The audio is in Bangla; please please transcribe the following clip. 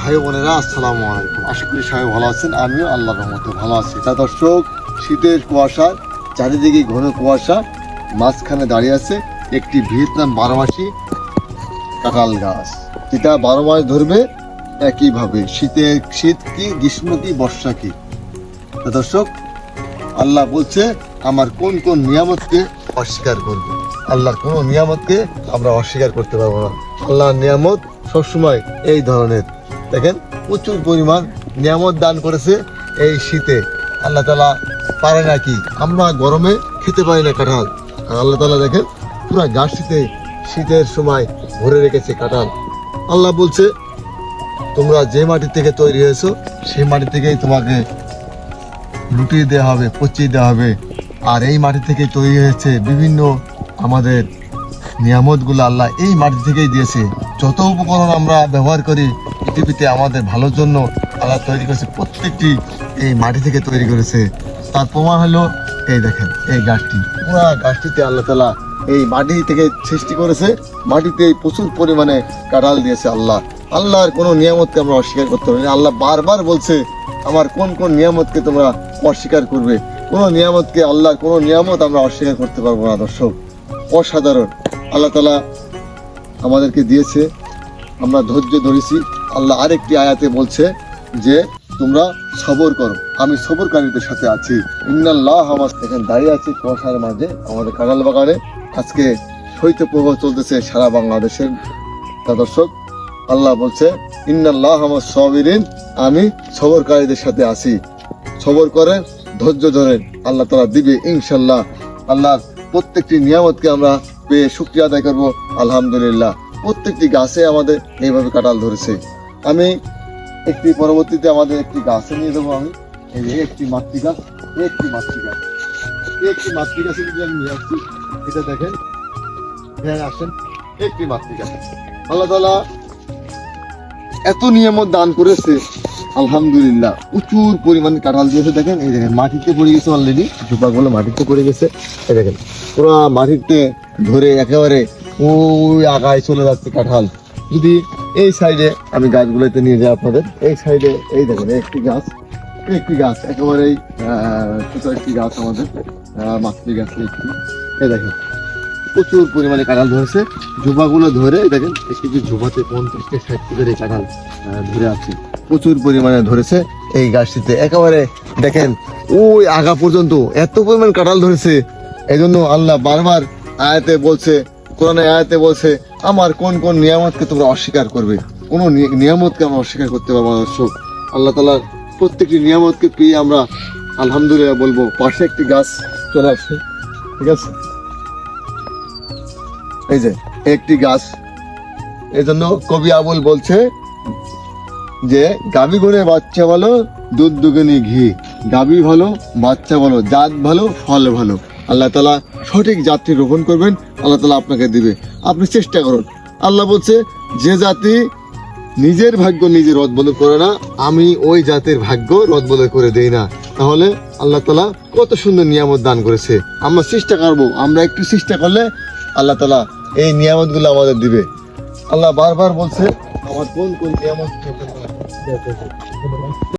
ভাই বোনেরা, আসসালামু আলাইকুম। আশা করি সবাই ভালো আছেন। আমিও আল্লাহর রহমতে ভালো আছি। তা দর্শক, শীতের কুয়াশা, চারিদিকে ঘন কুয়াশা, মাঝখানে দাঁড়িয়ে আছে একটি ভিয়েতনাম বারোমাসি কাঁঠাল গাছ। যেটা বারো মাস ধরবে একইভাবে শীতের শীত কি, গ্রীষ্ম কি, বর্ষা কি? তা দর্শক, আল্লাহ বলছে, আমার কোন কোন নিয়ামতকে অস্বীকার করবে? আল্লাহর কোন নিয়ামতকে আমরা অস্বীকার করতে পারব না। আল্লাহর নিয়ামত সবসময় এই ধরনের। দেখেন, প্রচুর পরিমাণ নিয়ামত দান করেছে এই শীতে। আল্লাহ তালা পারে নাকি? আমরা গরমে খেতে পারি না কাঁঠাল। আর আল্লাহ তালা দেখেন, পুরো গাছটিতে শীতের সময় ভরে রেখেছে কাঁঠাল। আল্লাহ বলছে, তোমরা যে মাটি থেকে তৈরি হয়েছো, সেই মাটি থেকেই তোমাকে লুটিয়ে দেওয়া হবে, পচিয়ে দেওয়া হবে। আর এই মাটি থেকে তৈরি হয়েছে বিভিন্ন আমাদের নিয়ামতগুলো আল্লাহ এই মাটি থেকেই দিয়েছে। যত উপকরণ আমরা ব্যবহার করি, পৃথিবীতে আমাদের ভালোর জন্য আল্লাহ তৈরি করেছে প্রত্যেকটি এই মাটি থেকে তৈরি করেছে। তার প্রমাণ হলো, এই দেখেন, এই গাছটি। পুরো গাছটিতে আল্লাহ তালা এই মাটি থেকে সৃষ্টি করেছে। মাটিতে প্রচুর পরিমাণে কাঁঠাল দিয়েছে আল্লাহ। আল্লাহর কোনো নিয়ামতকে আমরা অস্বীকার করতে পারি আল্লাহ বারবার বলছে, আমার কোন কোন নিয়ামতকে তোমরা অস্বীকার করবে? কোন নিয়ামতকে, আল্লাহর কোন নিয়ামত আমরা অস্বীকার করতে পারব না, দর্শক। অসাধারণ। আল্লাহ তালা আমাদেরকে দিয়েছে। আমরা ধৈর্য ধরেছি। আল্লাহ আরেকটি আয়াতে বলছে যে, তোমরা সবর করো। আমি সবরকারীদের সাথে আছি। ইন্নাল্লাহ আমার এখানে দাঁড়িয়ে আছি। কুয়াশার মাঝে আমাদের কাঁঠাল বাগানে। আজকে শৈত্যপ্রবাহ চলতেছে সারা বাংলাদেশের। দর্শক, আল্লাহ বলছে, ইন্নাল্লাহ আমার সবিরিন। আমি সবরকারীদের সাথে আছি। সবর করে ধৈর্য ধরেন। আল্লাহ তালা দিবে ইনশাল্লাহ আল্লাহর প্রত্যেকটি নিয়ামতকে আমরা পেয়ে শুক্রিয়া আদায় করব, আলহামদুলিল্লাহ। প্রত্যেকটি গাছে আমাদের এইভাবে কাঁঠাল ধরেছে। আমি একটি পরবর্তীতে আমাদের একটি গাছে নিয়ে দেবো আমি। একটি মাতৃ গাছ এই একটি মাতৃ গাছ এই একটি মাতৃ গাছে যদি আমি নিয়ে আসছি, এটা দেখেন। হ্যাঁ আসেন। একটি মাতৃ গাছ আল্লাহ তালা এত নিয়ামত দান করেছে, আলহামদুলিল্লাহ। প্রচুর পরিমাণে কাঁঠাল দিয়েছে, দেখেন। এই দেখেন, মাটিতে পড়ে গেছে অলরেডি ঝোপাগুলো মাটিতে পড়ে গেছে। এই দেখেন, পুরো মাটিতে ধরে একেবারে ওই আগায় চলে যাচ্ছে কাঁঠাল। যদি এই সাইডে আমি গাছগুলোতে নিয়ে যাই আপনাদের, এই সাইডে এই দেখেন এই একটি গাছ একটি গাছ, একেবারেই একটি গাছ আমাদের মাতৃ গাছ একটি। এই দেখেন, প্রচুর পরিমাণে কাঁঠাল ধরেছে। ঝোপাগুলো ধরে দেখেন একটি ঝোপাতে পঞ্চাশ থেকে ষাট করে কাঁঠাল ধরে আছে। প্রচুর পরিমাণে ধরেছে এই গাছটিতে। একেবারে দেখেন, ওই আগা পর্যন্ত এত পরিমাণ কাঁঠাল ধরেছে। এই জন্য আল্লাহ বারবার আয়াতে বলছে, কোরআনে আয়াতে বলছে, আমার কোন কোন নিয়ামতকে তোমরা অস্বীকার করবে? কোন নিয়ামতকে আমরা অস্বীকার করতে পারব না, দর্শক। আল্লাহ তালার প্রত্যেকটি নিয়ামতকে পেয়ে আমরা আলহামদুলিল্লাহ বলব? পাশে একটি গাছ চলে আসছে। ঠিক আছে? এই যে, একটি গাছ। এই জন্য কবি আবুল বলছে যে, গাভী গরুর বাচ্চা ভালো, দুধ দুগুনি ঘি। গাভী ভালো, বাচ্চা ভালো, জাত ভালো, ফল ভালো। আল্লাহ তালা সঠিক জাতটি রোপণ করবেন, আল্লাহ তালা আপনাকে দিবে। আপনি চেষ্টা করুন। আল্লাহ বলছে, যে জাতি নিজের ভাগ্য নিজে রদবদল করে না, আমি ওই জাতির ভাগ্য রদবদল করে দেই না। তাহলে আল্লাহ তালা কত সুন্দর নিয়ামত দান করেছে। আমরা চেষ্টা করব। আমরা একটু চেষ্টা করলে আল্লাহ তালা এই নিয়ামতগুলো আমাদের দিবে। আল্লাহ বারবার বলছে, আমার কোন কোন নিয়ামত